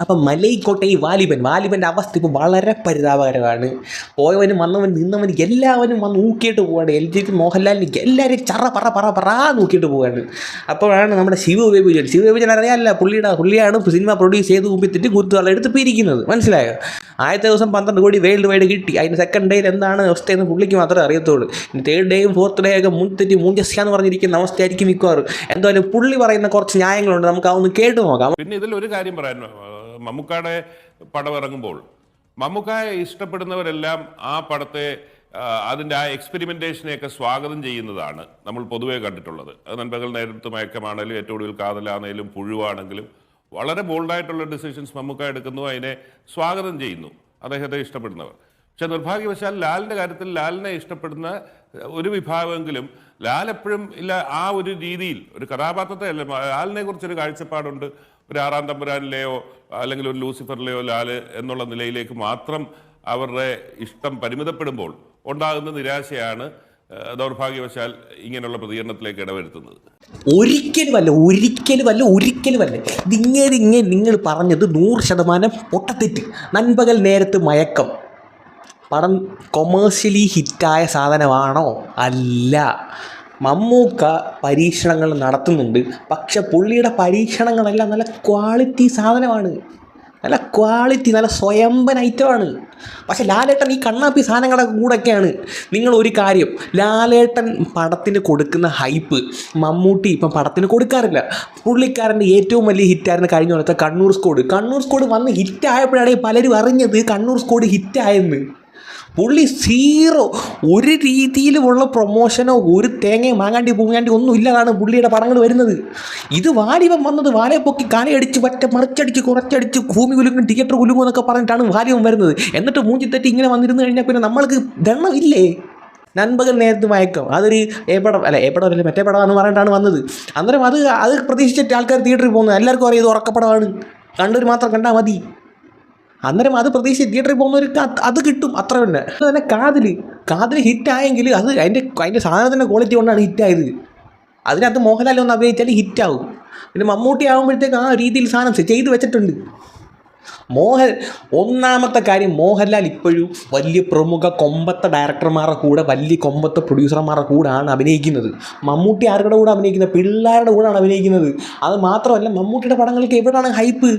അപ്പം മലൈക്കോട്ടെ ഈ വാലിബൻ. വാലിബന്റെ അവസ്ഥ ഇപ്പോൾ വളരെ പരിതാപകരമാണ്. പോയവനും വന്നവൻ നിന്നവൻ എല്ലാവരും വന്ന് നോക്കിയിട്ട് പോവാണ്. എൽ ജി മോഹൻലാലിന് എല്ലാവരും ചറ പറ പറ പറ നോക്കിയിട്ട് പോവാണ്. അപ്പോഴാണ് നമ്മുടെ ശിവ ബേബിജൻ ശിവ ബേബിജൻ അറിയാമല്ല പുള്ളിയുടെ പുള്ളിയാണ് സിനിമ പ്രൊഡ്യൂസ് ചെയ്ത് കൂപ്പിത്തിട്ട് കുത്തുകൾ എടുത്ത് പിരിക്കുന്നത് മനസ്സിലായോ? ആദ്യത്തെ ദിവസം പന്ത്രണ്ട് കോടി വേൾഡ് വൈഡ് കിട്ടി. അതിന് സെക്കൻഡ് ഡേയിൽ എന്താണ് അവസ്ഥ എന്ന് പുള്ളിക്ക് മാത്രമേ അറിയത്തുള്ളൂ. തേർഡ് ഡേയും ഫോർത്ത് ഡേ ഒക്കെ മുൻതെറ്റി മൂഞ്ചസ്യാന്ന് പറഞ്ഞിരിക്കുന്ന അവസ്ഥയായിരിക്കും മിക്കവാറും. എന്തായാലും പുള്ളി പറയുന്ന കുറച്ച് ന്യായങ്ങളുണ്ട്. നമുക്ക് അതൊന്ന് കേട്ട് നോക്കാം. പിന്നെ ഇതിൽ ഒരു കാര്യം പറയാൻ ആ, മമ്മൂക്കാടെ പടം ഇറങ്ങുമ്പോൾ മമ്മൂക്കായെ ഇഷ്ടപ്പെടുന്നവരെല്ലാം ആ പടത്തെ അതിന്റെ ആ എക്സ്പെരിമെന്റേഷനെയൊക്കെ സ്വാഗതം ചെയ്യുന്നതാണ് നമ്മൾ പൊതുവേ കണ്ടിട്ടുള്ളത്. അത് നൻപകൽ നേരത്ത് മയക്കമാണെങ്കിലും ഏറ്റവും കൂടുതൽ കാതലാണെങ്കിലും പുഴുവാണെങ്കിലും വളരെ ബോൾഡായിട്ടുള്ള ഡിസിഷൻസ് മമ്മൂക്ക എടുക്കുന്നു അതിനെ സ്വാഗതം ചെയ്യുന്നു അദ്ദേഹത്തെ ഇഷ്ടപ്പെടുന്നവർ. പക്ഷെ നിർഭാഗ്യവശാൽ ലാലിന്റെ കാര്യത്തിൽ ലാലിനെ ഇഷ്ടപ്പെടുന്ന ഒരു വിഭാഗമെങ്കിലും ലാൽ എപ്പോഴും ഇല്ല ആ ഒരു രീതിയിൽ ഒരു കഥാപാത്രത്തെ അല്ല ലാലിനെ കുറിച്ചൊരു കാഴ്ചപ്പാടുണ്ട് ഒരു ആറാം തമ്പുരാനിലെയോ അല്ലെങ്കിൽ ഒരു ലൂസിഫറിലെയോ ലാൽ എന്നുള്ള നിലയിലേക്ക് മാത്രം അവരുടെ ഇഷ്ടം പരിമിതപ്പെടുമ്പോൾ ഉണ്ടാകുന്ന നിരാശയാണ് ദൗർഭാഗ്യവശാൽ ഇങ്ങനെയുള്ള പ്രതികരണത്തിലേക്ക് ഇടവരുത്തുന്നത്. ഒരിക്കലുമല്ല ഒരിക്കലുമല്ല ഒരിക്കലുമല്ല ഇതിങ്ങനെ ഇങ്ങനെ നിങ്ങൾ പറഞ്ഞത് നൂറ് ശതമാനം പൊട്ടത്തെറ്റ് നൻപകൽ നേരത്ത് മയക്കം. പടം കൊമേഴ്ഷ്യലി ഹിറ്റായ സാധനമാണോ? അല്ല. മമ്മൂക്ക പരീക്ഷണങ്ങൾ നടത്തുന്നുണ്ട്. പക്ഷെ പുള്ളിയുടെ പരീക്ഷണങ്ങളെല്ലാം നല്ല ക്വാളിറ്റി സാധനമാണ്. നല്ല ക്വാളിറ്റി നല്ല സ്വയംഭൻ ഐറ്റമാണ് പക്ഷെ ലാലേട്ടൻ ഈ കണ്ണാപ്പി സാധനങ്ങളുടെ കൂടെയൊക്കെയാണ്. നിങ്ങൾ ഒരു കാര്യം ലാലേട്ടൻ പടത്തിന് കൊടുക്കുന്ന ഹൈപ്പ് മമ്മൂട്ടി ഇപ്പം പടത്തിന് കൊടുക്കാറില്ല. പുള്ളിക്കാരന്റെ ഏറ്റവും വലിയ ഹിറ്റായിരുന്നു കഴിഞ്ഞ കൊടുത്ത കണ്ണൂർ സ്കോഡ്. കണ്ണൂർ സ്കോഡ് വന്ന് ഹിറ്റായപ്പോഴാണ് പലരും അറിഞ്ഞത് കണ്ണൂർ സ്കോഡ് ഹിറ്റായെന്ന് പുള്ളി സീറോ. ഒരു രീതിയിലുമുള്ള പ്രൊമോഷനോ ഒരു തേങ്ങയും മാങ്ങാണ്ടി പൂങ്ങാണ്ടി ഒന്നും ഇല്ലാതാണ് പുള്ളിയുടെ പടങ്ങൾ വരുന്നത്. ഇത് വാലിബൻ വന്നത് വാലയെ പൊക്കി കാലയടിച്ച് പറ്റ മറിച്ചടിച്ച് കുറച്ചടിച്ച് ഭൂമി കുലുങ്ങും തിയേറ്റർ കുലുങ്ങും എന്നൊക്കെ പറഞ്ഞിട്ടാണ് വാലിബൻ വരുന്നത്. എന്നിട്ട് മൂഞ്ചി തെറ്റി ഇങ്ങനെ വന്നിരുന്നു കഴിഞ്ഞാൽ പിന്നെ നമ്മൾക്ക് ദണ്ണമില്ലേ നൻപകൽ നേരത്ത് മയക്കം. അതൊരു ഏ പടം അല്ല പടം അല്ല മറ്റേ പടം പറഞ്ഞിട്ടാണ് വന്നത്. അന്നേരം അത് അത് പ്രതീക്ഷിച്ചിട്ട് ആൾക്കാർ തിയേറ്ററിൽ പോകുന്നത്. എല്ലാവർക്കും അറിയാം ഇത് ഉറക്കപ്പടമാണ്. കണ്ടൊരു മാത്രം കണ്ടാൽ മതി. അന്നേരം അത് പ്രതീക്ഷിച്ച് തിയേറ്ററിൽ പോകുന്നവർക്ക് അത് കിട്ടും അത്ര തന്നെ തന്നെ കാതിൽ കാതിൽ ഹിറ്റായെങ്കിൽ അത് അതിന്റെ അതിന്റെ സാധനത്തിന്റെ ക്വാളിറ്റി കൊണ്ടാണ് ഹിറ്റായത് അതിനകത്ത് മോഹൻലാൽ ഒന്ന് അഭിനയിച്ചാൽ ഹിറ്റാവും പിന്നെ മമ്മൂട്ടി ആകുമ്പോഴത്തേക്ക് ആ രീതിയിൽ സാധനം ചെയ്ത് വെച്ചിട്ടുണ്ട്. മോഹൻ ഒന്നാമത്തെ കാര്യം മോഹൻലാൽ ഇപ്പോഴും വലിയ പ്രമുഖ കൊമ്പത്തെ ഡയറക്ടർമാരുടെ കൂടെ വലിയ കൊമ്പത്തെ പ്രൊഡ്യൂസർമാരുടെ കൂടെയാണ് അഭിനയിക്കുന്നത്. മമ്മൂട്ടി ആരുടെ കൂടെ അഭിനയിക്കുന്നത്? പിള്ളേരുടെ കൂടെയാണ് അഭിനയിക്കുന്നത്. അത് മാത്രമല്ല മമ്മൂട്ടിയുടെ പടങ്ങൾക്ക് എവിടെയാണ് ഹൈപ്പ്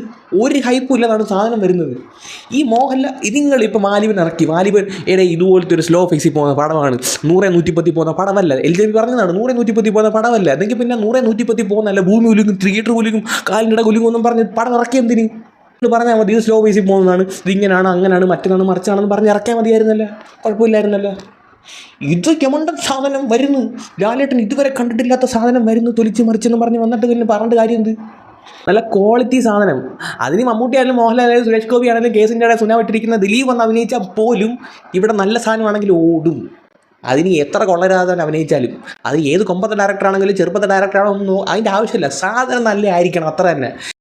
ഒരു ഹൈപ്പും ഇല്ലാതാണ് സാധനം വരുന്നത്. ഈ മോഹൻലാൽ ഇതിങ്ങൾ ഇപ്പോൾ മാലിബൻ ഇറക്കി. മാലിബൻ എടെ ഇതുപോലത്തെ ഒരു സ്ലോ ഫേസിൽ പോകുന്ന പടമാണ്. നൂറെ നൂറ്റിപ്പത്തി പോകുന്ന പടമല്ല. എൽ ജെ പി പറഞ്ഞതാണ് നൂറെ നൂറ്റിപ്പത്തി പോകുന്ന പടമല്ല. അല്ലെങ്കിൽ പിന്നെ നൂറെ നൂറ്റിപ്പത്തി പോകുന്നല്ല ഭൂമി ഉലുക്കും തിയേറ്റർ ഉലുക്കും കാലിനിട കുലുക്കും ഒന്നും പറഞ്ഞ് പടം ഇറക്കി എന്തിന് എന്ന് പറഞ്ഞാൽ മതി. ഇത് സ്ലോ ബേസിൽ പോകുന്നതാണ്. ഇത് ഇങ്ങനെയാണ് അങ്ങനെയാണ് മറ്റന്നാണ് മറിച്ചാണെന്ന് പറഞ്ഞ് ഇറക്കാൻ മതിയായിരുന്നല്ലോ? കുഴപ്പമില്ലായിരുന്നല്ലോ? ഇത് യമണ്ടൻ സാധനം വരുന്നു. ലാലേട്ടൻ ഇതുവരെ കണ്ടിട്ടില്ലാത്ത സാധനം വരുന്നു. തൊലിച്ച് മറിച്ചെന്ന് പറഞ്ഞ് വന്നിട്ട് പിന്നെ പറഞ്ഞിട്ട് കാര്യം എന്ത്? നല്ല ക്വാളിറ്റി സാധനം. അതിന് മമ്മൂട്ടി ആയാലും മോഹൻലാലായാലും സുരേഷ് ഗോപി ആണെങ്കിലും കേസിന്റെ ഇടയിൽ സുനാവിട്ടിരിക്കുന്ന ദിലീപ് വന്ന് അഭിനയിച്ചാൽ പോലും ഇവിടെ നല്ല സാധനമാണെങ്കിൽ ഓടും. അതിന് എത്ര കൊള്ളരാതെ അഭിനയിച്ചാലും. അത് ഏത് കൊമ്പത്തെ ഡയറക്ടറാണെങ്കിലും ചെറുപ്പത്തെ ഡയറക്ടറാണോ ഒന്നും അതിന്റെ ആവശ്യമില്ല. സാധനം നല്ല ആയിരിക്കണം അത്ര തന്നെ.